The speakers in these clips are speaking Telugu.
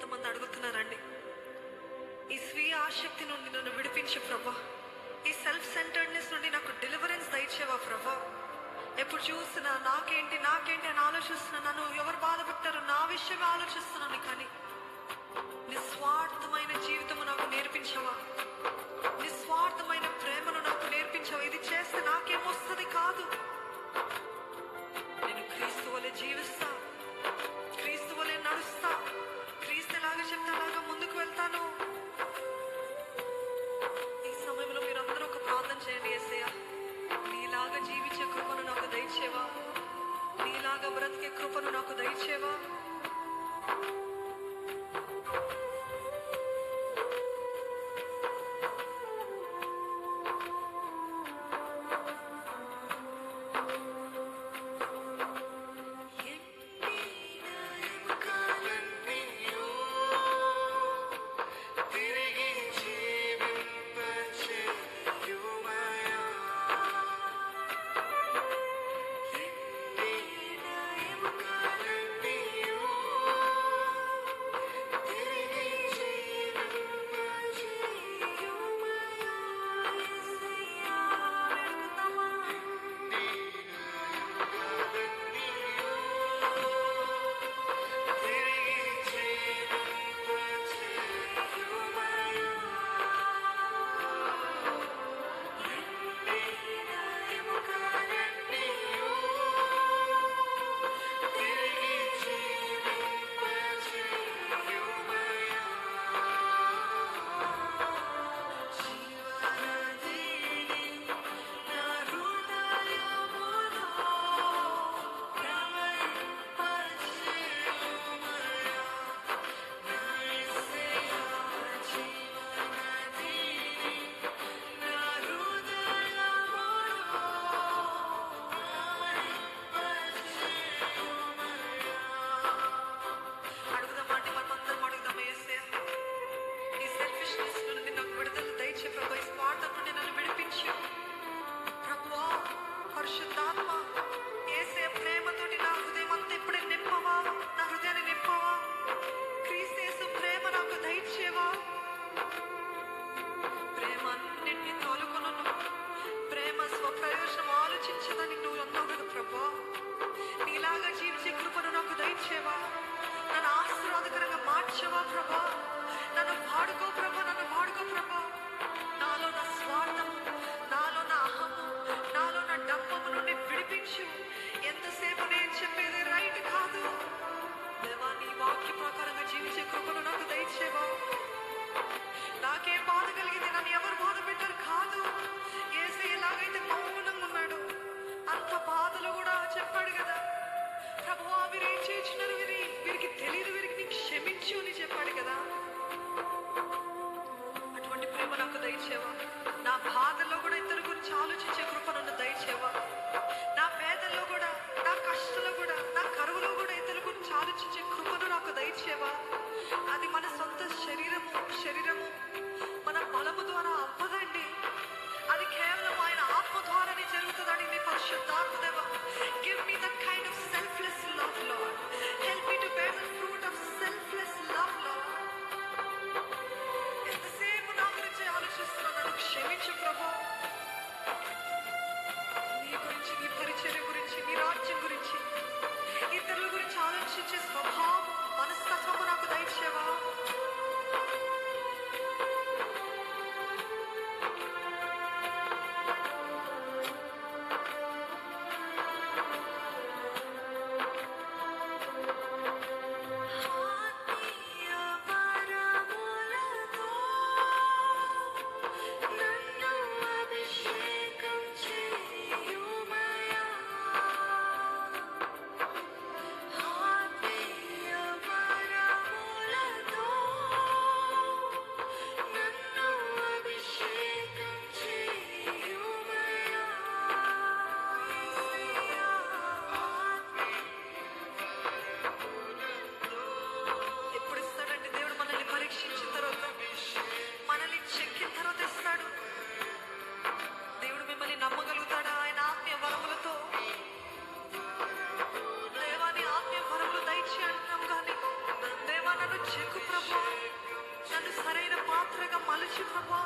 కొంతమంది అడుగుతున్నారండి? ఈ స్వీయ ఆసక్తి నుండి నన్ను విడిపించే ప్రభా. ఈ సెల్ఫ్ సెంటర్డ్నెస్ నుండి నాకు డెలివరెన్స్ దయచేవా ప్రభా. ఎప్పుడు చూసినా నాకేంటి నాకేంటి అని ఆలోచిస్తున్నా నన్ను ఎవరు బాధపెట్టారు నా విషయమే ఆలోచిస్తున్నాను కానీ నిస్వార్థమైన జీవితము నాకు నేర్పించవా? నిస్వార్థమైన ప్రేమను నాకు నేర్పించవా? ఇది చేస్తే నాకేమొస్తుంది కాదు. నేను క్రీస్తు వల్ల జీవిస్తాను. говорить. చెక్కు ప్రభా. నన్ను సరైన పాత్రగా మలుచు ప్రభా.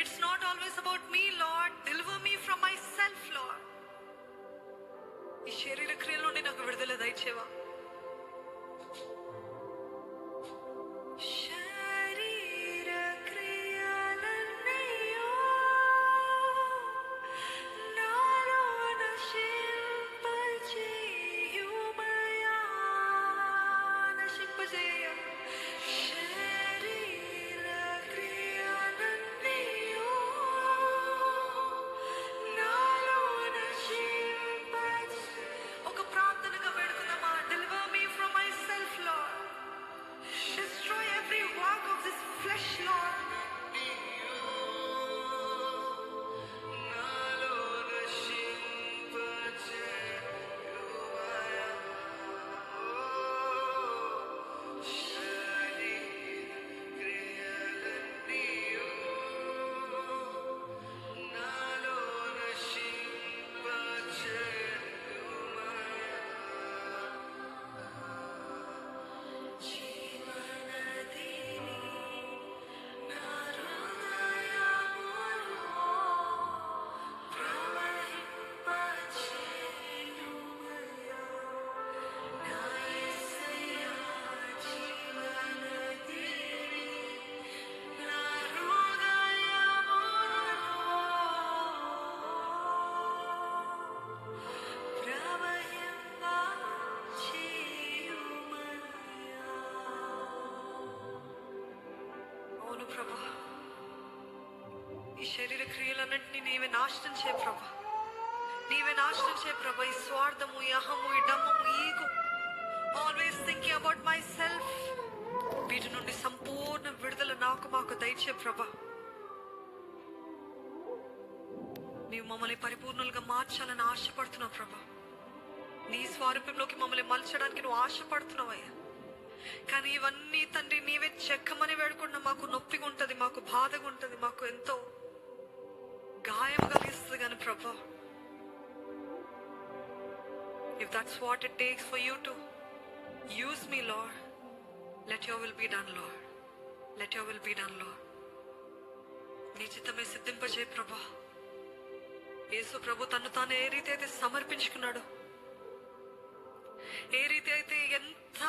It's not always about me, Lord. Deliver me from myself, Lord. క్రియలన్నింటినీ నీవే నాశనం చే ప్రభా. నీవే నాశనం చే ప్రభా. ఈ స్వార్థము ఈ అహము ఈ డమ్మము ఈగు always thinking about myself వీటి నుండి సంపూర్ణ విడుదల నాకు మాకు దయచే ప్రభా. నీవు మమ్మల్ని పరిపూర్ణులుగా మార్చాలని ఆశపడుతున్నావు ప్రభా. నీ స్వారూప్యంలోకి మమ్మల్ని మలచడానికి నువ్వు ఆశపడుతున్నావయ్యా కానీ ఇవన్నీ తండ్రి నీవే చెక్కమని వేడుకున్న మాకు నొప్పిగా ఉంటుంది మాకు బాధగా ఉంటుంది మాకు ఎంతో గాయం కలిగిస్తుంది కానీ ప్రభా. If that's what it takes for you to use me lord let your will be done lord let your will be done lord నీ చిత్తమే సిద్ధింపజే ప్రభా. యేసు ప్రభు తను తాను ఏ రీతి అయితే సమర్పించుకున్నాడు ఏ రీతి అయితే ఎంత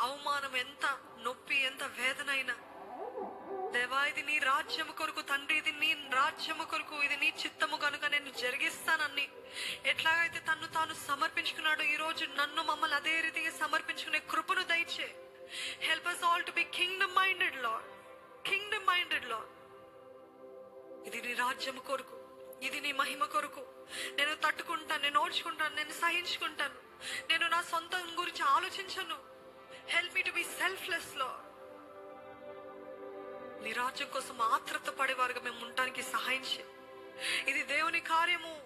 అవమానం ఎంత నొప్పి ఎంత వేదన అయినా దేవా ఇది నీ రాజ్యము కొరకు తండ్రి ఇది నీ రాజ్యము కొరకు ఇది నీ చిత్తము కనుక నేను జరిగిస్తానని. ఎట్లాగైతే తన్ను తాను సమర్పించుకున్నాడు ఈ రోజు నన్ను మమ్మల్ని అదే రీతిగా సమర్పించుకునే కృపను దయచే. Help us all to be kingdom minded lord kingdom minded lord ఇది నీ రాజ్యము కొరకు ఇది నీ మహిమ కొరకు. నేను తట్టుకుంటాను నేను ఓడ్చుకుంటాను నేను సహించుకుంటాను. నేను నా సొంతం గురించి ఆలోచించను. హెల్ప్ మీ టు బి సెల్ఫ్లెస్లో నిరాజ్యం కోసం ఆత్రత పడేవారుగా మేము ఉండటానికి సహాయం చేయి ఇది దేవుని కార్యము.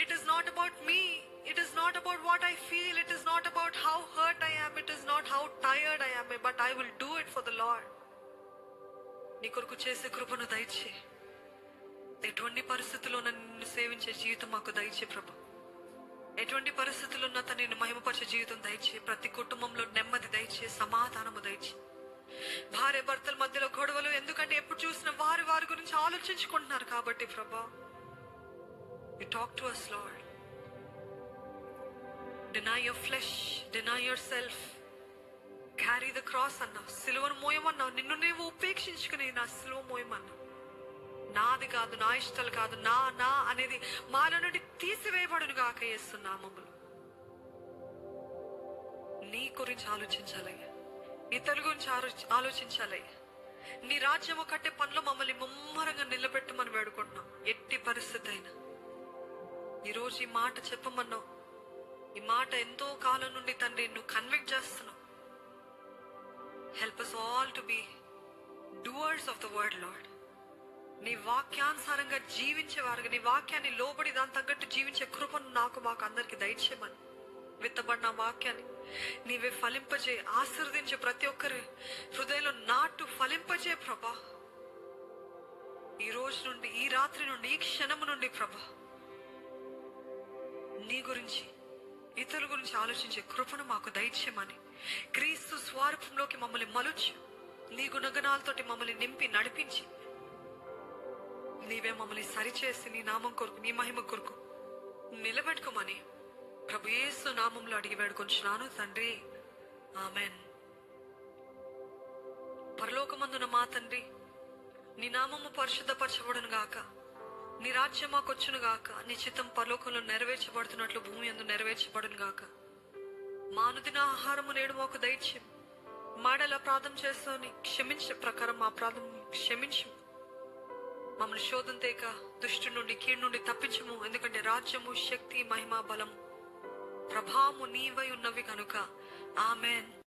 It is not about me it is not about what I feel it is not about how hurt I am it is not how tired I am but I will do it for the lord నీ కొరకు చేసే కృపను దయచే. ఎటువంటి పరిస్థితుల్లో నన్ను సేవించే జీవితం మాకు దయచే ప్రభు. ఎటువంటి పరిస్థితుల్లో ఉన్న తను నిన్ను మహిమపరిచే జీవితం దయచే. ప్రతి కుటుంబంలో నెమ్మది దయచే సమాధానము దయచే. భార్య భర్తల మధ్యలో గొడవలు ఆలోచించుకుంటున్నారు కాబట్టి ప్రభా you talk to us lord deny your flesh deny yourself carry the cross అన్నావు సిలువను మోయమన్నావు. నిన్ను నీవు ఉపేక్షించుకుని నా సిలువ మోయమన్నావు నాది కాదు నా ఇష్టాలు కాదు నా నా అనేది మాలో నుండి తీసివేయబడును గాక మమ్మల్ని నీ గురించి ఆలోచించాలయ్యా. ఇతరుల గురించి ఆలోచించాలయ్యా. నీ రాజ్యము కట్టే పనులు మమ్మల్ని ముమ్మరంగా నిలబెట్టమని వేడుకుంటున్నాం. ఎట్టి పరిస్థితి అయినా. ఈరోజు ఈ మాట చెప్పమన్నావు. ఈ మాట ఎంతో కాలం నుండి తండ్రి నువ్వు కన్విక్ట్ చేస్తున్నావు. Help us all to be doers of the word lord నీ వాక్యానుసారంగా జీవించేవారుగా నీ వాక్యాన్ని లోబడి దాని తగ్గట్టు జీవించే కృపను నాకు మాకు అందరికి దయచేయమని విత్తబడిన వాక్యాన్ని నీవే ఫలింపజే ఆశీర్వదించే ప్రతి ఒక్కరి హృదయ రోజే ప్రభా. ఈ రోజు నుండి ఈ రాత్రి నుండి ఈ క్షణము నుండి ప్రభా. నీ గురించి ఇతరుల గురించి ఆలోచించే కృపను మాకు దయచేయమని. క్రీస్తు స్వారూపంలోకి మమ్మల్ని మలుచు నీ గుణగణాలతోటి మమ్మల్ని నింపి నడిపించి. నీవే మమ్మల్ని సరిచేసి నీ నామం కొరకు నీ మహిమ కొరకు నిలబెట్టుకోమని ప్రభు యేసు నామంలో అడిగి వేడుకొంచున్నాను తండ్రి. ఆమెన్. పరలోకమందున మా తండ్రి నీ నామము పరిశుద్ధపరచబడును గాక. నీ రాజ్యం మాకొచ్చును గాక. నీ చిత్తం పరలోకంలో నెరవేర్చబడుతున్నట్లు భూమి అందు నెరవేర్చబడును గాక. మానుదిన ఆహారము నేడు మాకు దైత్యం. మాడలా ప్రార్థన చేస్తాని క్షమించే ప్రకారం మా ప్రార్థన క్షమించు. మమ్మల్ని శోధం తేక దుష్టు నుండి కీడు నుండి తప్పించము. ఎందుకంటే రాజ్యము శక్తి మహిమ బలం ప్రభావము నీవై ఉన్నవి కనుక. ఆమెన్.